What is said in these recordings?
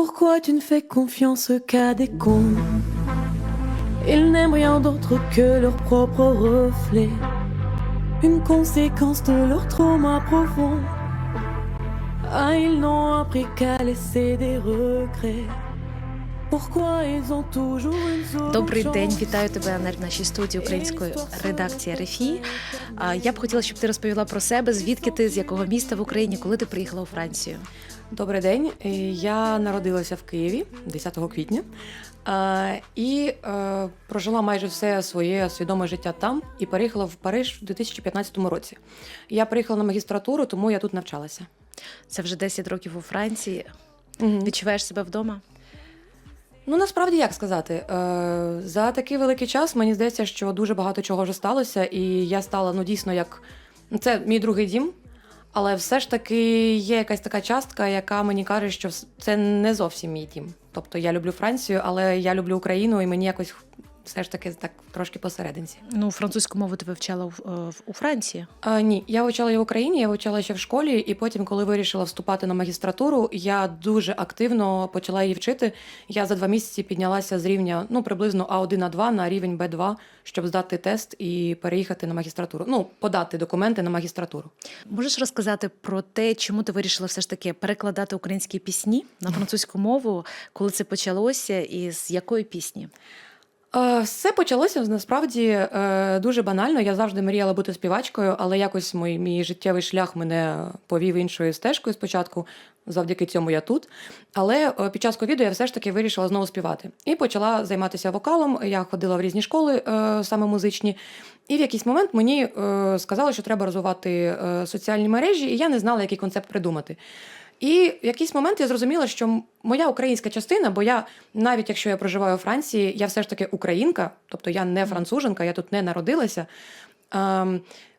Pourquoi tu ne fais confiance qu'à des cons Ils n'aiment rien d'autre que leur propre reflet, une conséquence de leur trauma profond. Ah, ils n'ont appris qu'à laisser des regrets. Добрий день, вітаю тебе на нашій студії української редакції РФІ. Я б хотіла, щоб ти розповіла про себе, звідки ти, з якого міста в Україні, коли ти приїхала у Францію. Добрий день. Е, Я народилася в Києві 10 квітня е, і е, прожила майже все своє свідоме життя там і переїхала в Париж в 2015 році. Я приїхала на магістратуру, тому я тут навчалася. Це вже 10 років у Франції. Мгм. Відчуваєш себе вдома? Ну насправді як сказати, за такий великий час мені здається, що дуже багато чого вже сталося, і я стала ну дійсно як це мій другий дім. Але все ж таки є якась така частка, яка мені каже, що це не зовсім мій дім. Тобто я люблю Францію, але я люблю Україну, і мені якось все ж таки так трошки посерединці. Ну, французьку мову ти вивчала в- е, в- у Франції. А, ні, я вивчала її в Україні, я вивчала ще в школі, і потім, коли вирішила вступати на магістратуру, я дуже активно почала її вчити. Я за два місяці піднялася з рівня ну приблизно А1 А2 на рівень Б2, щоб здати тест і переїхати на магістратуру. Ну, подати документи на магістратуру. Можеш розказати про те, чому ти вирішила все ж таки перекладати українські пісні на французьку мову, коли це почалося, і з якої пісні? Е, Все почалося насправді е, дуже банально. Я завжди мріяла бути співачкою, але якось мій, мій життєвий шлях мене повів іншою стежкою спочатку. Завдяки цьому я тут. Але е, під час ковіду я все ж таки вирішила знову співати і почала займатися вокалом. Я ходила в різні школи, саме музичні. І в якийсь момент мені сказали, що треба розвивати соціальні мережі, і я не знала, який концепт придумати. І в якийсь момент я зрозуміла, що моя українська частина, бо я, навіть якщо я проживаю у Франції, я все ж таки українка, тобто я не француженка, я тут не народилася.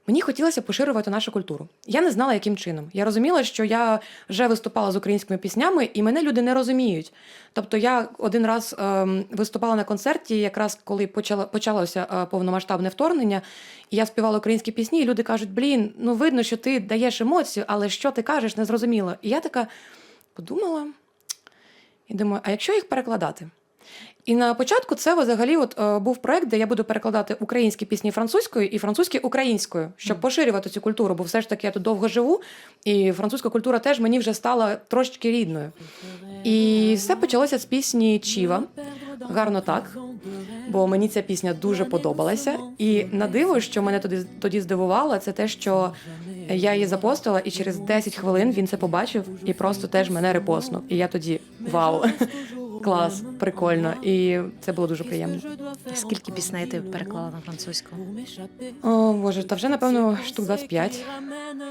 Мені хотілося поширювати нашу культуру. Я не знала, яким чином. Я розуміла, що я вже виступала з українськими піснями, і мене люди не розуміють. Тобто, я один раз ем, виступала на концерті, якраз коли почало, почалося е, повномасштабне вторгнення, і я співала українські пісні, і люди кажуть: блін, ну видно, що ти даєш емоцію, але що ти кажеш, не зрозуміло. І я така подумала і думаю, а якщо їх перекладати? І на початку це взагалі от, е, був проект, де я буду перекладати українські пісні французькою і французькі українською, щоб поширювати цю культуру, бо все ж таки я тут довго живу, і французька культура теж мені вже стала трошечки рідною. І все почалося з пісні Чіва. Гарно так. Бо мені ця пісня дуже подобалася. І на диво, що мене тоді, тоді здивувало, це те, що я її запостила, і через 10 хвилин він це побачив і просто теж мене репостнув. І я тоді вау, клас, прикольно. І це було дуже приємно. Скільки пісней ти переклала на французьку? О, Боже, та вже напевно штук 25.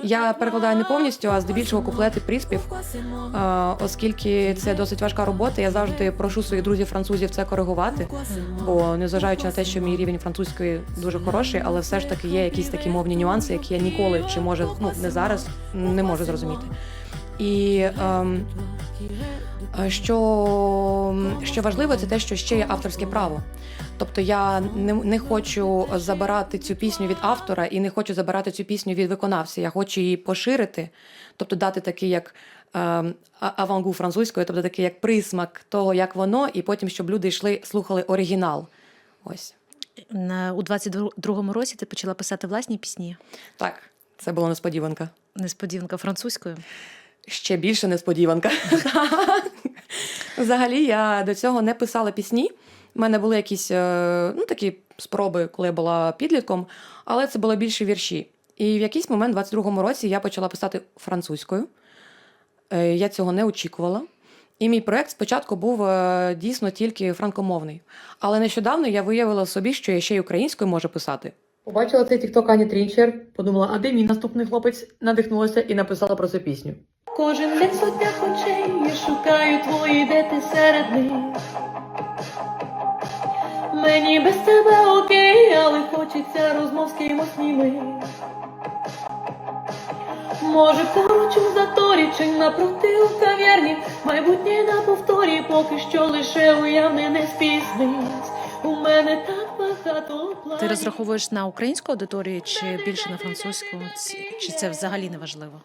Я перекладаю не повністю, а здебільшого куплети приспів, оскільки це досить важка робота. Я завжди прошу своїх друзів французів це коригувати. Бо незважаючи на те, що мій рівень французької дуже хороший, але все ж таки є якісь такі мовні нюанси, які я ніколи чи може ну не зараз не можу зрозуміти. І ем, е, що, що важливо, це те, що ще є авторське право. Тобто я не, не хочу забирати цю пісню від автора і не хочу забирати цю пісню від виконавця. Я хочу її поширити, тобто дати такий як ем, авангу французькою, тобто такий як присмак того, як воно, і потім, щоб люди йшли, слухали оригінал. Ось На, у 22-му році ти почала писати власні пісні. так, це була несподіванка. Несподіванка французькою. Ще більше несподіванка. Взагалі, я до цього не писала пісні. У мене були якісь е, ну, такі спроби, коли я була підлітком, але це були більше вірші. І в якийсь момент, у 22-му році, я почала писати французькою. Е, Я цього не очікувала. І мій проект спочатку був е, дійсно тільки франкомовний. Але нещодавно я виявила собі, що я ще й українською можу писати. Побачила цей тікток Ані Трінчер, подумала, а де мій наступний хлопець? Надихнулася і написала про цю пісню. Кожен день сотня очей, я шукаю твої, де ти серед них. Мені без тебе окей, але хочеться розмов з кимось німим. Може, поруч у заторі чи напроти у кав'ярні, майбутнє на повторі, поки що лише уявне не спізнись. У мене так багато планів. Ти розраховуєш на українську аудиторію чи більше на французьку? Чи це взагалі не важливо?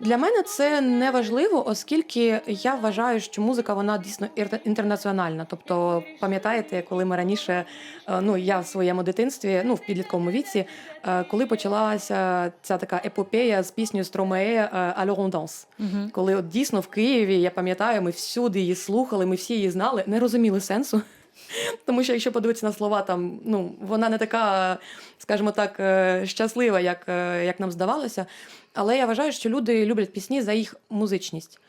Для мене це не важливо, оскільки я вважаю, що музика вона дійсно інтернаціональна. Тобто, пам'ятаєте, коли ми раніше, е, ну я в своєму дитинстві, ну в підлітковому віці, е, коли почалася ця така епопея з піснею Стромеє «Alors. Угу. Коли от дійсно в Києві, я пам'ятаю, ми всюди її слухали, ми всі її знали, не розуміли сенсу. Тому що якщо подивитися на слова, там ну вона не така, скажімо так, е, щаслива, як, е, як нам здавалося. Але я вважаю, що люди люблять пісні за їх музичність.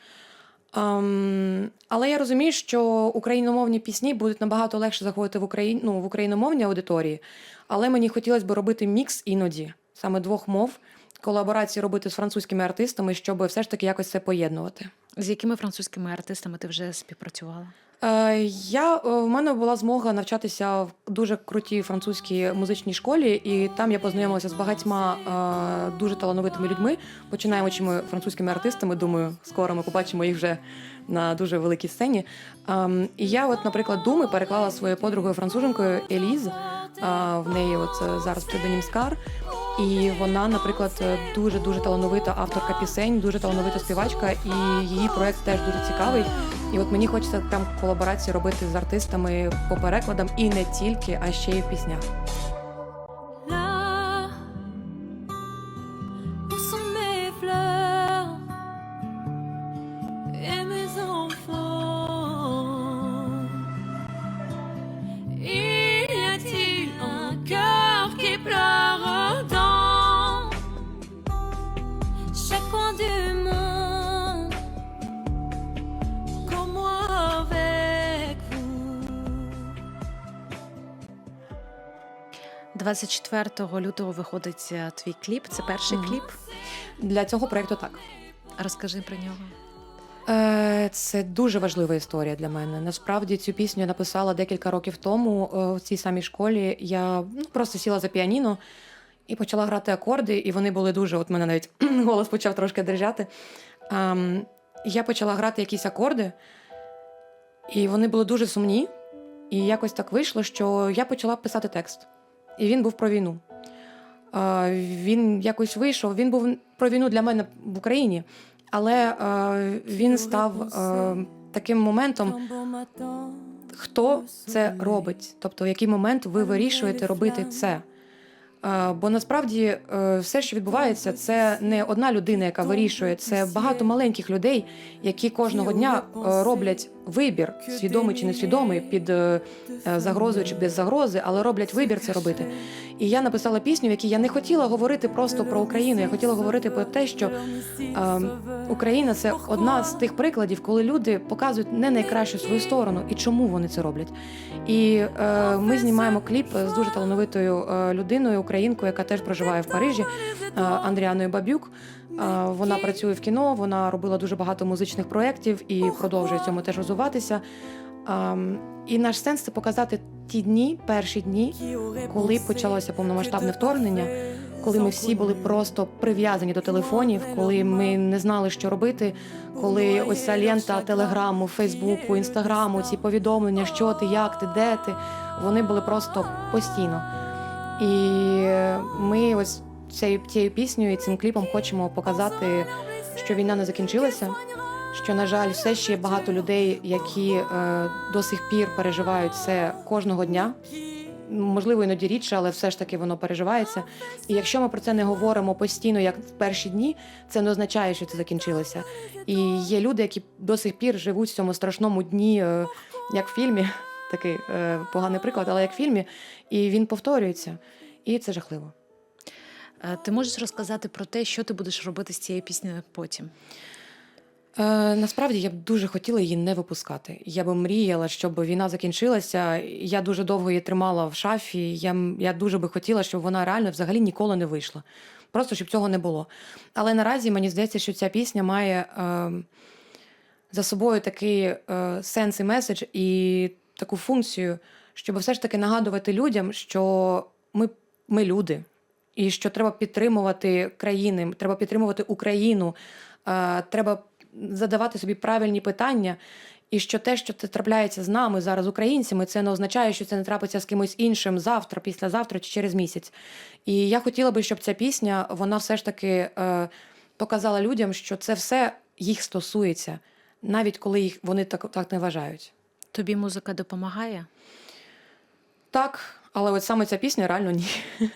Ем, але я розумію, що україномовні пісні будуть набагато легше заходити в, Україн, ну, в україномовні аудиторії. Але мені хотілося б робити мікс іноді, саме двох мов, колаборації робити з французькими артистами, щоб все ж таки якось це поєднувати. З якими французькими артистами ти вже співпрацювала? Е, Я е, в мене була змога навчатися в дуже крутій французькій музичній школі, і там я познайомилася з багатьма е, дуже талановитими людьми, починаючими французькими артистами. Думаю, скоро ми побачимо їх вже на дуже великій сцені. Ем, І я, от, наприклад, думи переклала своєю подругою француженкою Еліз. В неї от зараз псевдонім Скар. І вона, наприклад, дуже дуже талановита авторка пісень, дуже талановита співачка, і її проект теж дуже цікавий. І от мені хочеться там колаборації робити з артистами по перекладам і не тільки, а ще й в піснях. 24 лютого виходить е, твій кліп. Це перший кліп. Для цього проекту так. Розкажи про нього. Е, Це дуже важлива історія для мене. Насправді цю пісню я написала декілька років тому е, в цій самій школі. Я ну, просто сіла за піаніно і почала грати акорди, і вони були дуже. От мене навіть голос почав трошки дрижати. Ем, Я почала грати якісь акорди, і вони були дуже сумні. І якось так вийшло, що я почала писати текст. І він був про війну. Е, Він якось вийшов. Він був про війну для мене в Україні. Але е, він став е, таким моментом, хто це робить, тобто в який момент ви вирішуєте робити це. Е, Бо насправді е, все, що відбувається, це не одна людина, яка вирішує, це багато маленьких людей, які кожного дня е, роблять вибір, свідомий чи несвідомий, під загрозою чи без загрози, але роблять вибір це робити. І я написала пісню, в якій я не хотіла говорити просто про Україну. Я хотіла говорити про те, що е, Україна це одна з тих прикладів, коли люди показують не найкращу свою сторону і чому вони це роблять. І е, ми знімаємо кліп з дуже талановитою е, людиною, українкою, яка теж проживає в Парижі, е, Андріаною Бабюк. Е, Вона працює в кіно, вона робила дуже багато музичних проєктів і продовжує цьому теж розвиватися. Ем, І наш сенс це показати ті дні, перші дні, коли почалося повномасштабне вторгнення, коли ми всі були просто прив'язані до телефонів, коли ми не знали, що робити, коли ось ця лента телеграму, Фейсбуку, інстаграму, ці повідомлення, що ти, як ти, де ти, вони були просто постійно. І ми ось цією, цією піснею і цим кліпом хочемо показати, що війна не закінчилася. Що, на жаль, все ще є багато людей, які е, до сих пір переживають це кожного дня. Можливо, іноді рідше, але все ж таки воно переживається. І якщо ми про це не говоримо постійно, як в перші дні, це не означає, що це закінчилося. І є люди, які до сих пір живуть в цьому страшному дні, е, як в фільмі, такий е, поганий приклад, але як в фільмі, і він повторюється. І це жахливо. Е, Ти можеш розказати про те, що ти будеш робити з цією піснею потім? Е, насправді я б дуже хотіла її не випускати. Я би мріяла, щоб війна закінчилася. Я дуже довго її тримала в шафі. Я, я дуже би хотіла, щоб вона реально взагалі ніколи не вийшла. Просто щоб цього не було. Але наразі мені здається, що ця пісня має е, за собою такий е, сенс і меседж і таку функцію, щоб все ж таки нагадувати людям, що ми, ми люди, і що треба підтримувати країни, треба підтримувати Україну, е, треба задавати собі правильні питання. І що те, що це трапляється з нами зараз, українцями, це не означає, що це не трапиться з кимось іншим завтра, післязавтра чи через місяць. І я хотіла би, щоб ця пісня вона все ж таки е, показала людям, що це все їх стосується, навіть коли їх вони так, так не вважають. Тобі музика допомагає? Так, але от саме ця пісня реально ні.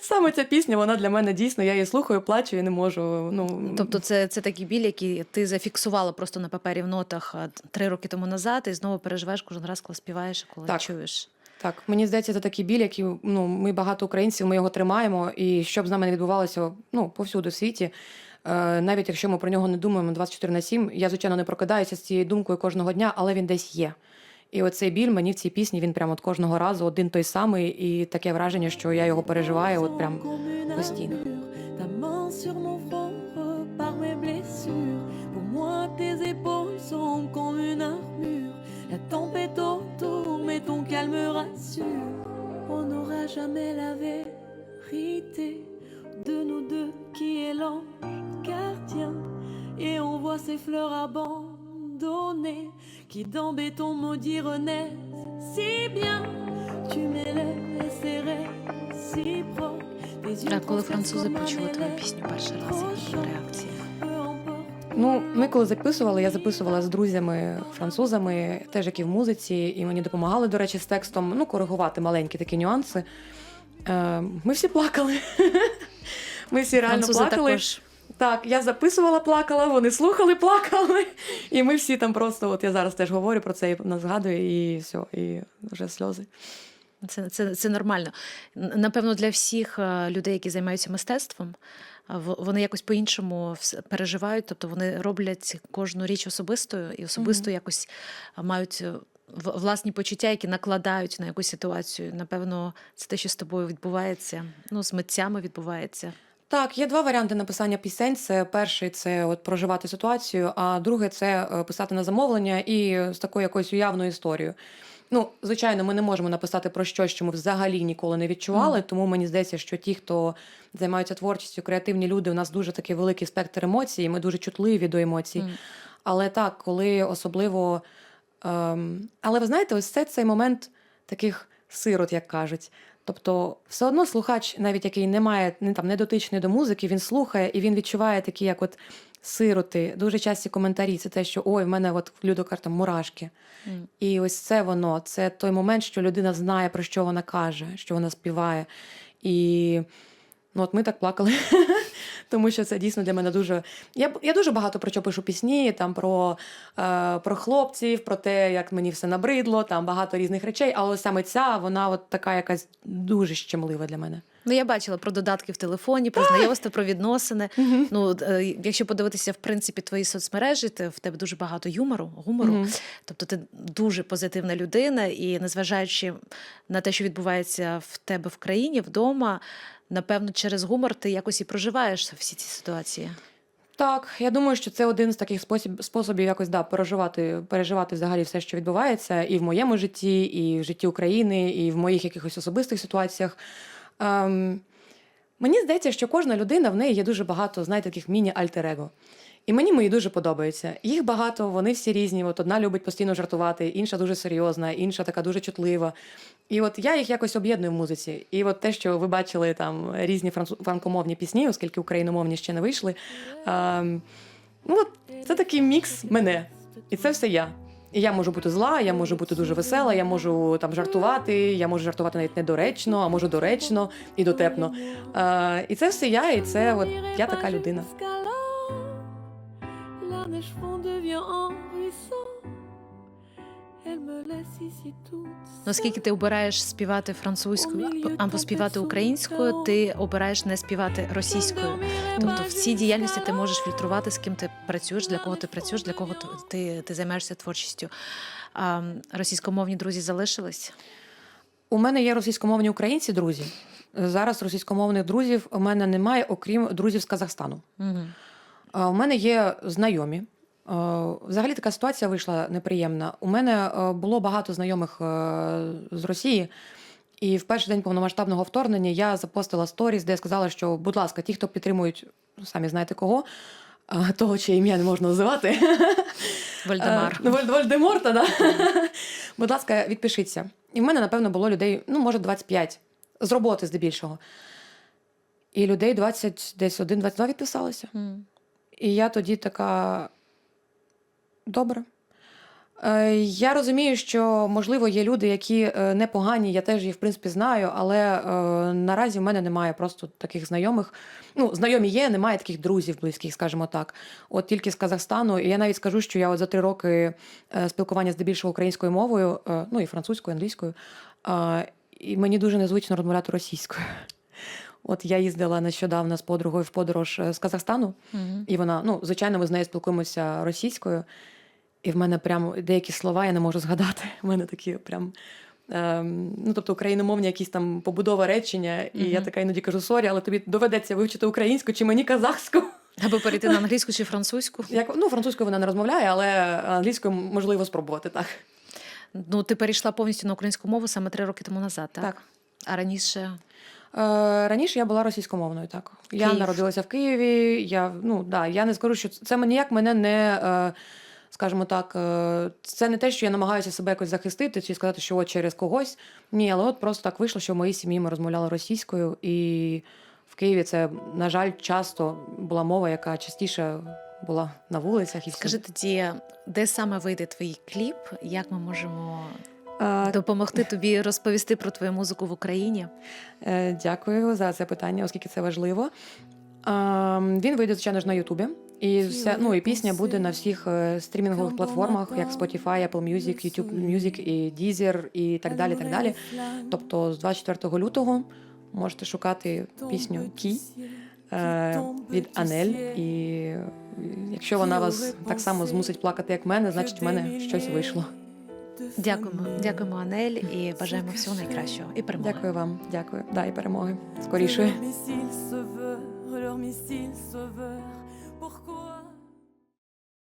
Саме ця пісня, вона для мене дійсно, я її слухаю, плачу і не можу. Ну, Тобто, це, це такий біль, який ти зафіксувала просто на папері в нотах три роки тому назад, і знову переживаєш кожен раз, коли співаєш, коли Так. чуєш. Так, мені здається, це такий біль, який ну, ми багато українців, ми його тримаємо, і що б з нами не відбувалося ну, повсюди в світі. Е, навіть якщо ми про нього не думаємо 24 на 7, я, звичайно, не прокидаюся з цією думкою кожного дня, але він десь є. І оцей біль мені в цій пісні він прямо от кожного разу один той самий, і таке враження, що я його переживаю от прям постійно. De nous deux qui est l'ange gardien. Et on voit ces fleurs abandonnées qui dans béton maudit renaissent si bien. Tu m'élèves et c'est réciproque. А коли французи почули твою пісню перший раз, які були реакції? Ну, ми коли записували, я записувала з друзями французами, теж які в музиці, і мені допомагали, до речі, з текстом ну, коригувати маленькі такі нюанси. Е, ми всі плакали. Ми всі реально Французи плакали. також. Так, я записувала, плакала, вони слухали, плакали. І ми всі там просто, от я зараз теж говорю про це і нас згадую, і все, і вже сльози. Це, це, це нормально. Напевно, для всіх е, людей, які займаються мистецтвом, е, вони якось по-іншому переживають, тобто вони роблять кожну річ особистою і особисто якось е, мають власні почуття, які накладають на якусь ситуацію. Напевно, це те, що з тобою відбувається, ну, з митцями відбувається. Так, є два варіанти написання пісень. Це перший це от проживати ситуацію, а другий це е, писати на замовлення і з такою якоюсь уявною історією. Ну, звичайно, ми не можемо написати про щось, що ми взагалі ніколи не відчували. Тому мені здається, що ті, хто займаються творчістю, креативні люди, у нас дуже такий великий спектр емоцій, і ми дуже чутливі до емоцій. Мгм. Але так, коли особливо. Ем, але ви знаєте, ось це цей момент таких сирот, як кажуть. Тобто, все одно слухач, навіть який не має не там не дотичний до музики, він слухає і він відчуває такі, як от сироти, дуже часті коментарі. Це те, що ой, в мене от людокар там мурашки. Mm. І ось це воно. Це той момент, що людина знає, про що вона каже, що вона співає. І ну, от ми так плакали. Тому що це дійсно для мене дуже. Я, я дуже багато про що пишу пісні, там про, е, про хлопців, про те, як мені все набридло, там багато різних речей, але саме ця, вона от така якась дуже щемлива для мене. Ну, я бачила про додатки в телефоні, про знайомство, про відносини. Ну, е, якщо подивитися, в принципі, твої соцмережі, ти в тебе дуже багато юмору, гумору. Тобто ти дуже позитивна людина, і незважаючи на те, що відбувається в тебе в країні, вдома, напевно, через гумор ти якось і проживаєш всі ці ситуації. Так, я думаю, що це один з таких спосіб, способів якось да, переживати, переживати взагалі все, що відбувається, і в моєму житті, і в житті України, і в моїх якихось особистих ситуаціях. Ем, мені здається, що кожна людина в неї є дуже багато, знаєте, таких міні-альтер-его. І мені мої дуже подобаються. Їх багато, вони всі різні. От одна любить постійно жартувати, інша дуже серйозна, інша така дуже чутлива. І от я їх якось об'єдную в музиці. І от те, що ви бачили там різні франкомовні пісні, оскільки україномовні ще не вийшли. Ем, ну от це такий мікс мене. І це все я. І я можу бути зла, я можу бути дуже весела, я можу там жартувати, я можу жартувати навіть недоречно, а можу доречно і дотепно. Е, і це все я, і це от я така людина. Оскільки ти обираєш співати французькою або співати українською, ти обираєш не співати російською. Тобто в цій діяльності ти можеш фільтрувати, з ким ти працюєш, для кого ти працюєш, для кого ти, ти, займаєшся творчістю. А російськомовні друзі залишились. У мене є російськомовні українці, друзі. Зараз російськомовних друзів у мене немає, окрім друзів з Казахстану. Угу. У мене є знайомі. Е, Взагалі така ситуація вийшла неприємна. У мене е, було багато знайомих е, з Росії, і в перший день повномасштабного вторгнення я запостила сторіс, де я сказала, що, будь ласка, ті, хто підтримують, самі знаєте кого, того, чиє ім'я не можна називати. Вольдемар. Воль- Вольдеморта, да? Будь ласка, відпишіться. І в мене, напевно, було людей, ну, може, 25, з роботи здебільшого. і людей 20, десь 1-22 відписалося. І я тоді така. Добре. Е, Я розумію, що можливо є люди, які е, непогані, я теж їх в принципі знаю, але е, наразі в мене немає просто таких знайомих. Ну, знайомі є, немає таких друзів близьких, скажімо так. От тільки з Казахстану. І я навіть скажу, що я от за три роки спілкування здебільшого українською мовою, ну і французькою, англійською, е, і мені дуже незвично розмовляти російською. От я їздила нещодавно з подругою в подорож з Казахстану. Мгм. І вона, ну, звичайно, ми з нею спілкуємося російською, і в мене прям деякі слова я не можу згадати. У мене такі прям. Ем, ну, тобто україномовні якісь там побудова речення, і я така іноді кажу, сорі, але тобі доведеться вивчити українську чи мені казахську. Або перейти на англійську чи французьку. Як, ну, французькою вона не розмовляє, але англійською можливо спробувати так. Ну, ти перейшла повністю на українську мову саме три роки тому назад, так? Так. А раніше Е, раніше я була російськомовною, так. Я народилася в Києві. Я, ну, да, я не скажу, що це ніяк мене не. Е, Скажімо так, е, це не те, що я намагаюся себе якось захистити чи сказати, що от через когось. Ні, але от просто так вийшло, що в моїй сім'ї ми розмовляли російською, і в Києві це, на жаль, часто була мова, яка частіше була на вулицях. І скажи тоді, де саме вийде твій кліп? Як ми можемо Е, допомогти тобі розповісти про твою музику в Україні? Е, Дякую за це питання, оскільки це важливо. А, Він вийде, звичайно ж, на Ютубі. І вся, ну, і пісня буде на всіх е, стрімінгових платформах, як Spotify, Apple Music, YouTube Music, і Deezer, і так далі. так далі. Тобто з 24 лютого можете шукати пісню Кі е, від Анель. І якщо вона вас так само змусить плакати, як мене, значить в мене щось вийшло. Дякуємо, дякуємо, Анель, і бажаємо всього найкращого і перемоги. Дякую вам, дякую. Да, і перемоги. Скорішої. pourquoi